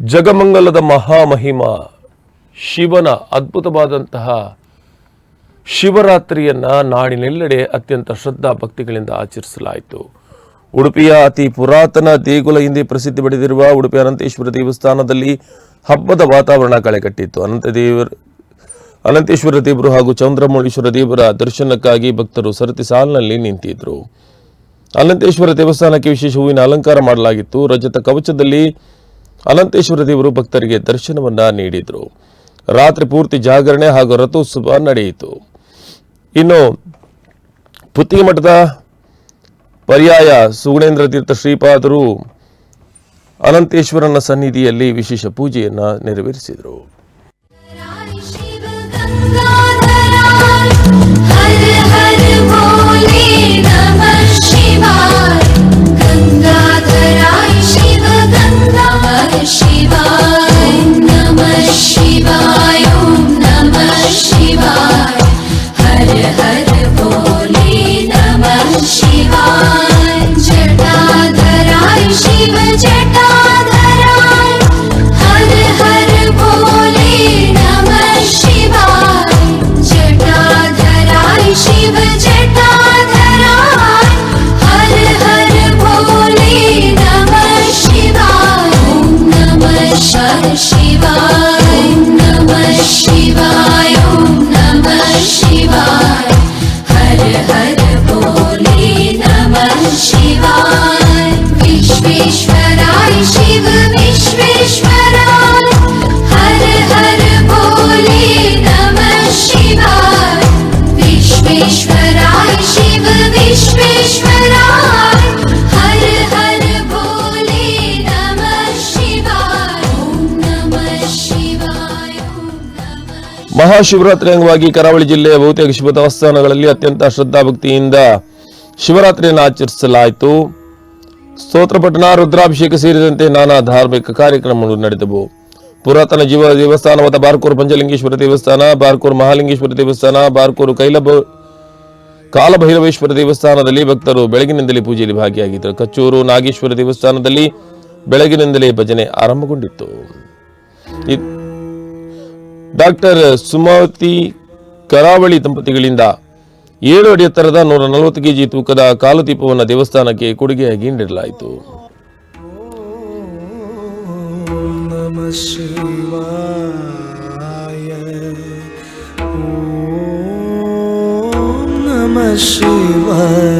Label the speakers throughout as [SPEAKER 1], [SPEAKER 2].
[SPEAKER 1] ಜಗಮಂಗಲದ ಮಹಾಮಹಿಮ, ಶಿವನ ಅದ್ಭುತವಾದಂತಹ ಶಿವರಾತ್ರಿಯನ್ನ ನಾಡಿನೆಲ್ಲೆಡೆ ಅತ್ಯಂತ ಶ್ರದ್ಧಾ ಭಕ್ತಿಗಳಿಂದ ಆಚರಿಸಲಾಯಿತು. ಉಡುಪಿಯ ಅತಿ ಪುರಾತನ ದೇಗುಲ ಹಿಂದೆ ಪ್ರಸಿದ್ಧಿ ಪಡೆದಿರುವ ಉಡುಪಿ ಅನಂತೇಶ್ವರ ದೇವಸ್ಥಾನದಲ್ಲಿ ಹಬ್ಬದ ವಾತಾವರಣ ಕಳೆಗಟ್ಟಿತ್ತು ಅನಂತ ದೇವರ, ಅನಂತೇಶ್ವರ ದೇವರು ಹಾಗೂ ಚಂದ್ರಮೌಳೀಶ್ವರ ದೇವರ ದರ್ಶನಕ್ಕಾಗಿ ಭಕ್ತರು ಸರತಿ ಸಾಲಿನಲ್ಲಿ ನಿಂತಿದ್ದರು ಅನಂತೇಶ್ವರ ದೇವಸ್ಥಾನಕ್ಕೆ ವಿಶೇಷ ಹೂವಿನ ಅಲಂಕಾರ ಮಾಡಲಾಗಿತ್ತು. ರಜತ ಕವಚದಲ್ಲಿ ಅನಂತೇಶ್ವರ ದೇವರು ಭಕ್ತರಿಗೆ ದರ್ಶನವನ್ನ ನೀಡಿದರು. ರಾತ್ರಿ ಪೂರ್ತಿ ಜಾಗರಣೆ ಹಾಗೂ ರಥೋತ್ಸವ ನಡೆಯಿತು. ಇನ್ನು ಪುತ್ತಿಗೆ ಮಠದ ಪರ್ಯಾಯ ಸುಗುಣೇಂದ್ರ ತೀರ್ಥ ಶ್ರೀಪಾದರು ಅನಂತೇಶ್ವರನ ಸನ್ನಿಧಿಯಲ್ಲಿ ವಿಶೇಷ ಪೂಜೆಯನ್ನು ನೆರವೇರಿಸಿದರು. ಮಹಾಶಿವರಾತ್ರಿ ಅಂಗವಾಗಿ ಕರಾವಳಿ ಜಿಲ್ಲೆಯ ಬಹುತೇಕ ಶಿವ ದೇವಸ್ಥಾನಗಳಲ್ಲಿ ಅತ್ಯಂತ ಶ್ರದ್ಧಾಭಕ್ತಿಯಿಂದ ಶಿವರಾತ್ರಿಯನ್ನು ಆಚರಿಸಲಾಯಿತು ಸ್ತೋತ್ರ ಪಠಣ, ರುದ್ರಾಭಿಷೇಕ ಸೇರಿದಂತೆ ನಾನಾ ಧಾರ್ಮಿಕ ಕಾರ್ಯಕ್ರಮಗಳು ನಡೆದವು. ಪುರಾತನ ಜೀವ ದೇವಸ್ಥಾನವಾದ ಬಾರ್ಕೂರು ಪಂಚಲಿಂಗೇಶ್ವರ ದೇವಸ್ಥಾನ, ಬಾರ್ಕೂರು ಮಹಾಲಿಂಗೇಶ್ವರ ದೇವಸ್ಥಾನ, ಬಾರ್ಕೂರು ಕೈಲಬ ಕಾಲಭೈರವೇಶ್ವರ ದೇವಸ್ಥಾನದಲ್ಲಿ ಭಕ್ತರು ಬೆಳಗಿನಿಂದಲೇ ಪೂಜೆಯಲ್ಲಿ ಭಾಗಿಯಾಗಿದ್ದರು. ಕಚ್ಚೂರು ನಾಗೇಶ್ವರ ದೇವಸ್ಥಾನದಲ್ಲಿ ಬೆಳಗಿನಿಂದಲೇ ಭಜನೆ ಆರಂಭಗೊಂಡಿತ್ತು. ಡಾಕ್ಟರ್ ಸುಮತಿ ಕರಾವಳಿ ದಂಪತಿಗಳಿಂದ ಏಳು ಅಡಿ ಎತ್ತರದ ನೂರ ನಲವತ್ತು ಕೆಜಿ ತೂಕದ ಕಾಲು ದೀಪವನ್ನು ದೇವಸ್ಥಾನಕ್ಕೆ ಕೊಡುಗೆಯಾಗಿ ನೀಡಲಾಯಿತು.
[SPEAKER 2] नमः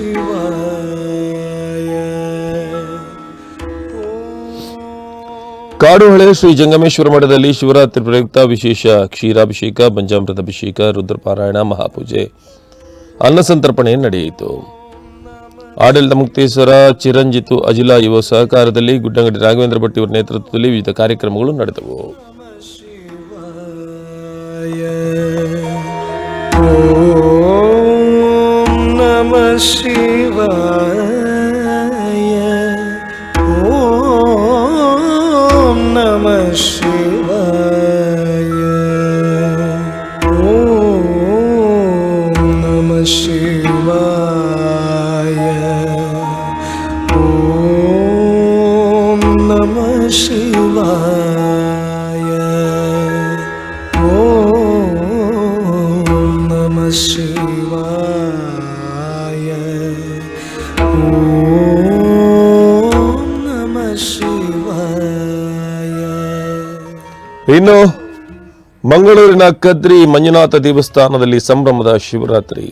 [SPEAKER 1] ಕಾಡುಹಳೆ ಶ್ರೀ ಜಂಗಮೇಶ್ವರ ಮಠದಲ್ಲಿ ಶಿವರಾತ್ರಿ ಪ್ರಯುಕ್ತ ವಿಶೇಷ ಕ್ಷೀರಾಭಿಷೇಕ, ಪಂಚಾಮೃತ ಅಭಿಷೇಕ, ರುದ್ರಪಾರಾಯಣ, ಮಹಾಪೂಜೆ, ಅನ್ನಸಂತರ್ಪಣೆ ನಡೆಯಿತು. ಆಡಳಿತ ಮುಕ್ತೇಶ್ವರ ಚಿರಂಜಿತು ಅಜಿಲ ಯುವ ಸಹಕಾರದಲ್ಲಿ ಗುಡ್ಡಂಗಡಿ ರಾಘವೇಂದ್ರ ಭಟ್ ಇವರ ನೇತೃತ್ವದಲ್ಲಿ ವಿವಿಧ ಕಾರ್ಯಕ್ರಮಗಳು ನಡೆದವು.
[SPEAKER 2] ॐ ശിവായ ഓം നമ ശിവായ ഓം നമ ശിവായ ഓം നമ ശിവായ
[SPEAKER 1] ಇನ್ನು ಮಂಗಳೂರಿನ ಕದ್ರಿ ಮಂಜುನಾಥ ದೇವಸ್ಥಾನದಲ್ಲಿ ಸಂಭ್ರಮದ ಶಿವರಾತ್ರಿ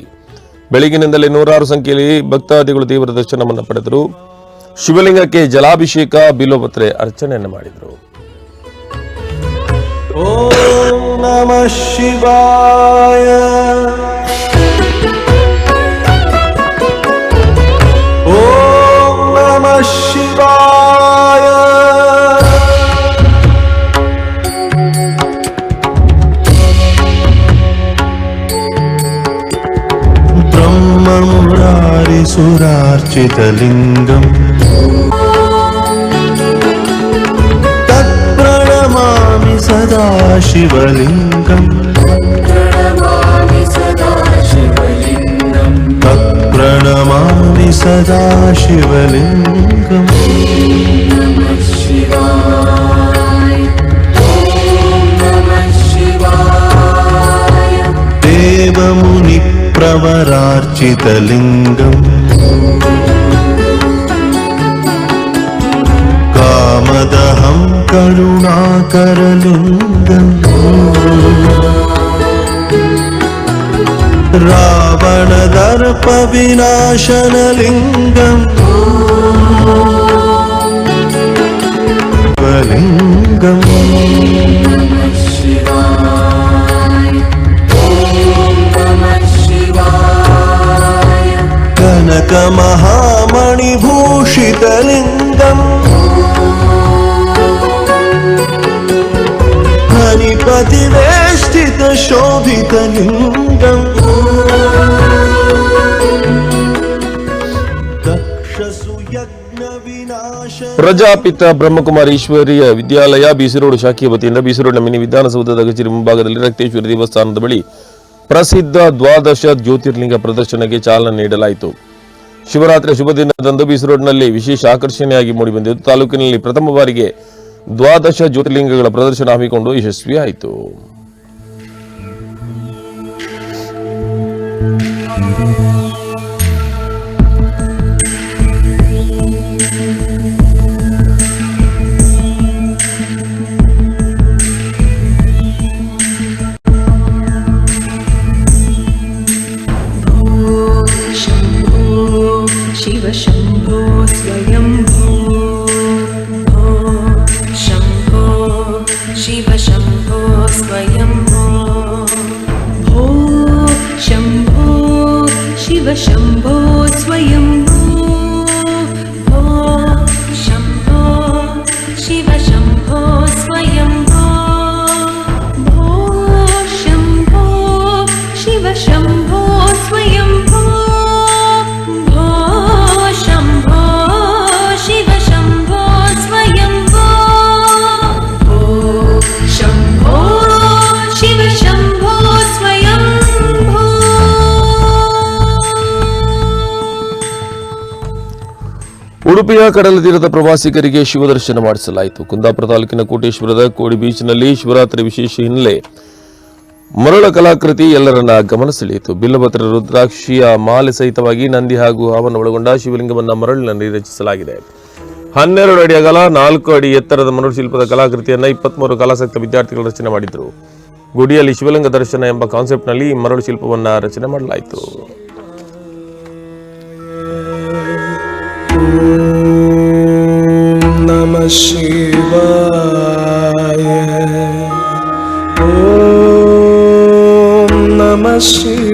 [SPEAKER 1] ಬೆಳಗಿನಿಂದಲೇ ನೂರಾರು ಸಂಖ್ಯೆಯಲ್ಲಿ ಭಕ್ತಾದಿಗಳು ದೇವರ ದರ್ಶನವನ್ನು ಪಡೆದರು. ಶಿವಲಿಂಗಕ್ಕೆ ಜಲಾಭಿಷೇಕ, ಬಿಲೋಪತ್ರೆ ಅರ್ಚನೆಯನ್ನು ಮಾಡಿದರು.
[SPEAKER 3] ಓಂ ನಮಃ ಶಿವಾಯ. ಓಂ ನಮಃ ಶಿವಾಯ. ब्रह्ममुरारिसुरार्चितलिङ्गम् तत्प्रणमामि सदा शिवलिङ्गम्। तत्प्रणमामि सदा शिवलिङ्गम्। देवमुनिप्रवरार्चितलिङ्गम् करुणाकरलिङ्गम् रावणदर्पविनाशनलिङ्गम् शिवलिङ्गम् कनकमहामणिभूषितलिङ्गम् ಶೋಭಿತ ലിംഗം
[SPEAKER 1] ಪ್ರಜಾಪಿತ ಬ್ರಹ್ಮಕುಮಾರಿ ಈಶ್ವರಿಯ ವಿದ್ಯಾಲಯ ಬೀಸಿರೋಡು ಶಾಖೆಯ ವತಿಯಿಂದ ಬೀಸಿರೋಡಿನ ಮಿನಿ ವಿಧಾನಸೌಧದ ಕಚೇರಿ ಮುಂಭಾಗದಲ್ಲಿ ರಕ್ತೇಶ್ವರಿ ದೇವಸ್ಥಾನದ ಬಳಿ ಪ್ರಸಿದ್ಧ ದ್ವಾದಶ ಜ್ಯೋತಿರ್ಲಿಂಗ ಪ್ರದರ್ಶನಕ್ಕೆ ಚಾಲನೆ ನೀಡಲಾಯಿತು. ಶಿವರಾತ್ರಿ ಶುಭ ದಿನದಂದು ಬೀಸರೋಡ್ನಲ್ಲಿ ವಿಶೇಷ ಆಕರ್ಷಣೆಯಾಗಿ ಮೂಡಿಬಂದಿದ್ದು ತಾಲೂಕಿನಲ್ಲಿ ಪ್ರಥಮ ಬಾರಿಗೆ ದ್ವಾದಶ ಜ್ಯೋತಿರ್ಲಿಂಗಗಳ ಪ್ರದರ್ಶನ ಹಮ್ಮಿಕೊಂಡು ಯಶಸ್ವಿಯಾಯಿತು.
[SPEAKER 4] Thank you. О, своєму
[SPEAKER 1] ಉಡುಪಿಯ ಕಡಲ ತೀರದ ಪ್ರವಾಸಿಗರಿಗೆ ಶಿವದರ್ಶನ ಮಾಡಿಸಲಾಯಿತು. ಕುಂದಾಪುರ ತಾಲೂಕಿನ ಕೋಟೇಶ್ವರದ ಕೋಡಿ ಬೀಚ್ನಲ್ಲಿ ಶಿವರಾತ್ರಿ ವಿಶೇಷ ಹಿನ್ನೆಲೆ ಮರಳ ಕಲಾಕೃತಿ ಎಲ್ಲರನ್ನ ಗಮನ ಸೆಳೆಯಿತು. ಬಿಲ್ಲಭದ್ರ ರುದ್ರಾಕ್ಷಿಯ ಮಾಲೆ ಸಹಿತವಾಗಿ ನಂದಿ ಹಾಗೂ ಹಾವನ್ನು ಒಳಗೊಂಡ ಶಿವಲಿಂಗವನ್ನು ಮರಳಿನಲ್ಲಿ ರಚಿಸಲಾಗಿದೆ. ಹನ್ನೆರಡು ಅಡಿ ಅಗಲ, ನಾಲ್ಕು ಅಡಿ ಎತ್ತರದ ಮರಳು ಶಿಲ್ಪದ ಕಲಾಕೃತಿಯನ್ನ ಇಪ್ಪತ್ಮೂರು ಕಲಾಸಕ್ತ ವಿದ್ಯಾರ್ಥಿಗಳು ರಚನೆ ಮಾಡಿದ್ರು. ಗುಡಿಯಲ್ಲಿ ಶಿವಲಿಂಗ ದರ್ಶನ ಎಂಬ ಕಾನ್ಸೆಪ್ಟ್ನಲ್ಲಿ ಈ ಮರಳು ಶಿಲ್ಪವನ್ನ ರಚನೆ ಮಾಡಲಾಯಿತು.
[SPEAKER 3] शिवाय ॐ नमः शिवाय